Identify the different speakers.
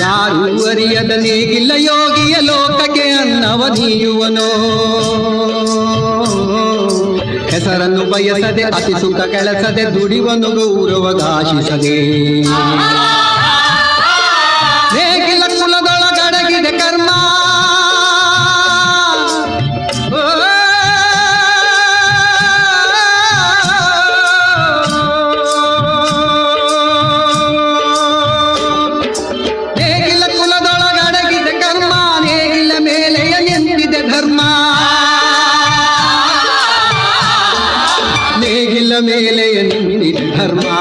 Speaker 1: ಯಾರು ಅರಿಯದ ನೀಗಿಲ್ಲ ಯೋಗಿಯ ಲೋಕಕ್ಕೆ ಅನ್ನವ ನೀಯುವನೋ ಹೆಸರನ್ನು ಬಯಸದೆ ಅತಿ ಸುಖ ಕೆಲಸದೆ ದುಡಿವನು ಗೌರವಗಾಶಿಸದೆ മേലെ നിർധർമാ